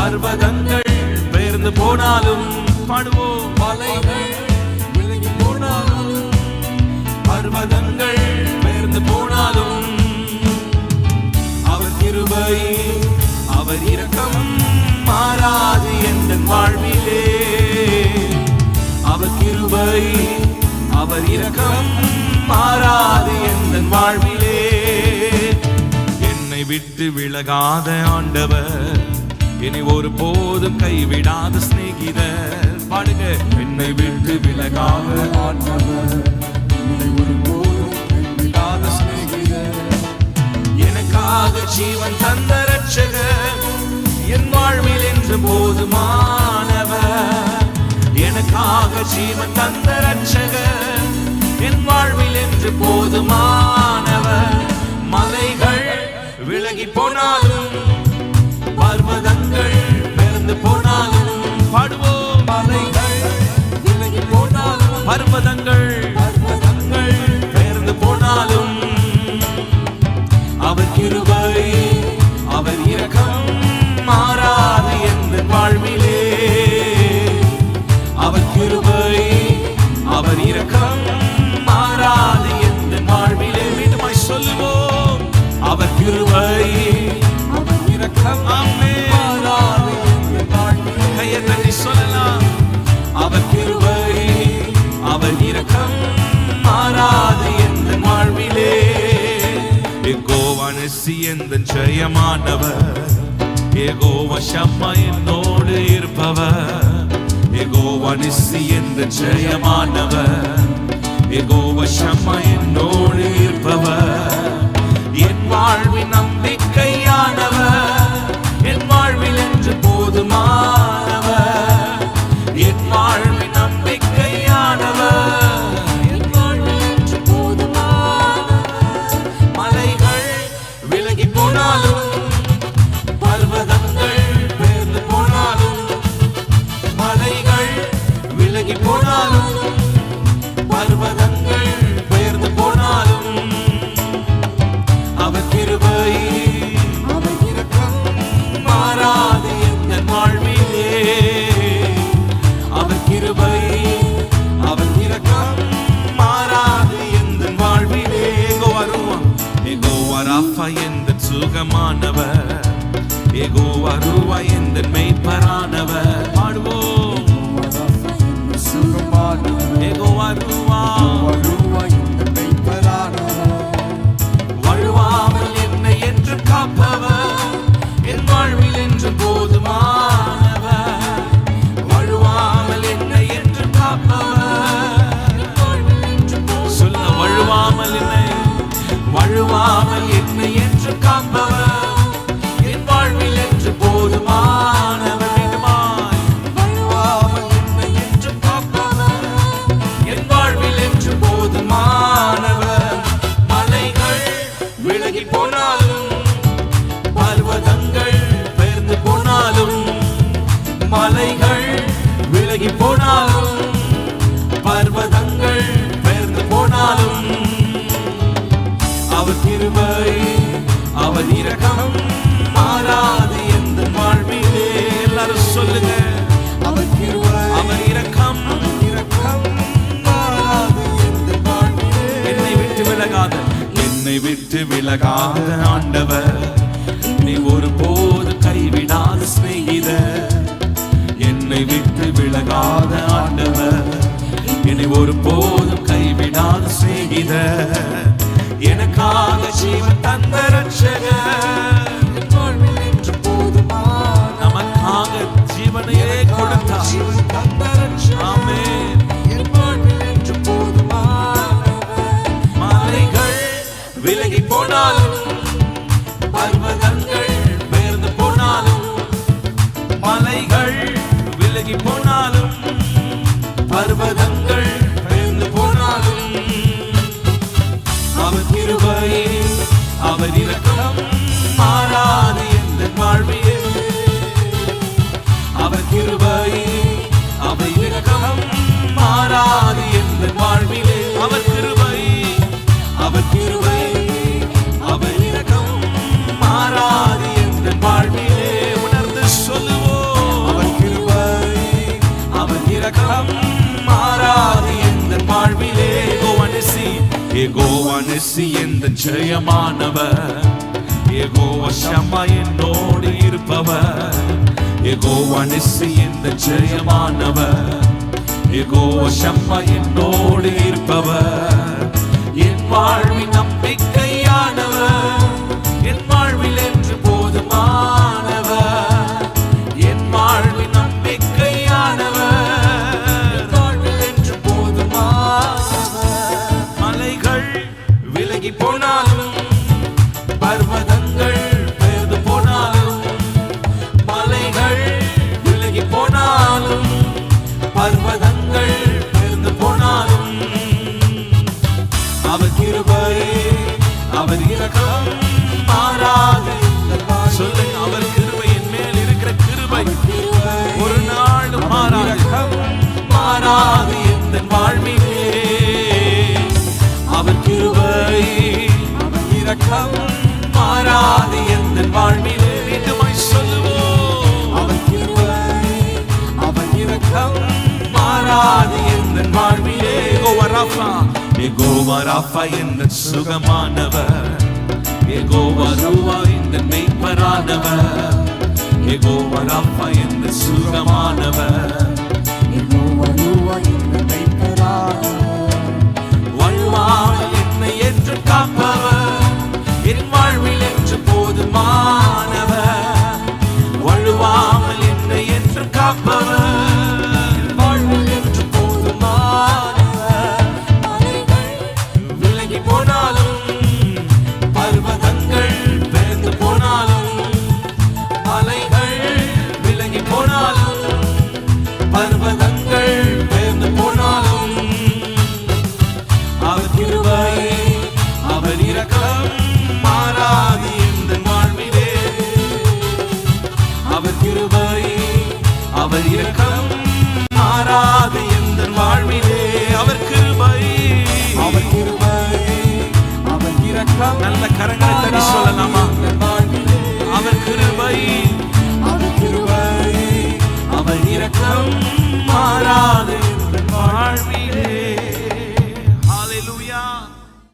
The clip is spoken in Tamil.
பர்வதங்கள் பெயர்ந்து போனாலும் பாடுவோம் மலைகள் விலகி போனாலும் பர்வதங்கள் பெயர்ந்து போனாலும் அவர் கிருபை அவர் இரக்கம் மாறாது எந்த வாழ்விலே. அவர் கிருபை அவர் இரக்கம் மாறாது எந்த வாழ்விலே. என்னை விட்டு விலகாத ஆண்டவர் இனி ஒரு போதும் கைவிடாத சிநேகித பாடுங்க. என்னை விட்டு விலகாத ஆண்டவர். இனி ஒருபோதும் கைவிடாத எனக்காக ஜீவன் தந்த ரட்சகர் என் வாழ்வில் என்று போதுமானவர். எனக்காக ஜீவன் தந்த ரட்சகர் என் வாழ்வில் என்று போதுமானவர். மலைகள் விலகி போனாலும் ஜெயமானவர். ஏகோவ ஷம்மா என்னோடு இருப்பவர். ஏகோவ நிசி எந்த ஜெயமானவர். ஏகோவ ஷம்மா என்னோடு இருப்பவர். என் வாழ்வின் நம்பிக்கையானவர். விலகி போனாலும் பர்வதங்கள் பெயர்ந்து போனாலும் அவர் கிருபை அவர் இரக்கம் மாறாது எந்த வாழ்விலே எல்லாரும் சொல்லுங்க. அவர் கிருபை அவர் இரக்கம் இரக்கம் மாறாது எந்த வாழ்விலே என்னை விட்டு விலகாத என்னை விட்டு விலகாத விலகாத ஆண்டவர். என்னை ஒருபோதும் கைவிடாத சிநேகிதர். எனக்காக ஜீவன் தந்த போதுமான நமக்காக ஜீவனையே கொடுத்தார். பர்வதங்கள் ஏகோவனசி எந்த ஜெயமானவர்? ஏகோவ ஷம்மா என்னோடு இருப்பவர். ஏகோவா நிசி எந்த ஜெயமானவர். ஏகோவா ஷம்மா என்னோடு இருப்பவர். என் வாழ்வு அவர் இரக்கம் மாறாது. சொல்லுங்க அவர் கிருபையின் மேல் இருக்கிற கிருபை. ஒரு நாளும் மாறாது. மாறாது எந்த வாழ்விலே. அவர் கிருபை அவர் இரக்கம் மாறாது எந்த வாழ்விலே. மீண்டுமாய் சொல்லுவோம். அவர் கிருபை அவர் இரக்கம் மாறாது எந்த வாழ்விலே. யெகோவா ராஃபா யெகோவா ராஃபா என்ற சுகமானவர். யெகோவா ரூவா இந்த மெய்ப்பரானவர். யெகோவா ராஃபா என்ற சுகமானவர் வாழ்வாமல் அவர் இரக்கம் மாறாது எந்த வாழ்விலே அவர் கிருபை. அவர் கிருபை அவர் இரக்கம். நல்ல கரங்களை தடி சொல்லலாமா? அவர் கிருபை. அவர் கிருபை அவர் இரக்கம். மாறாது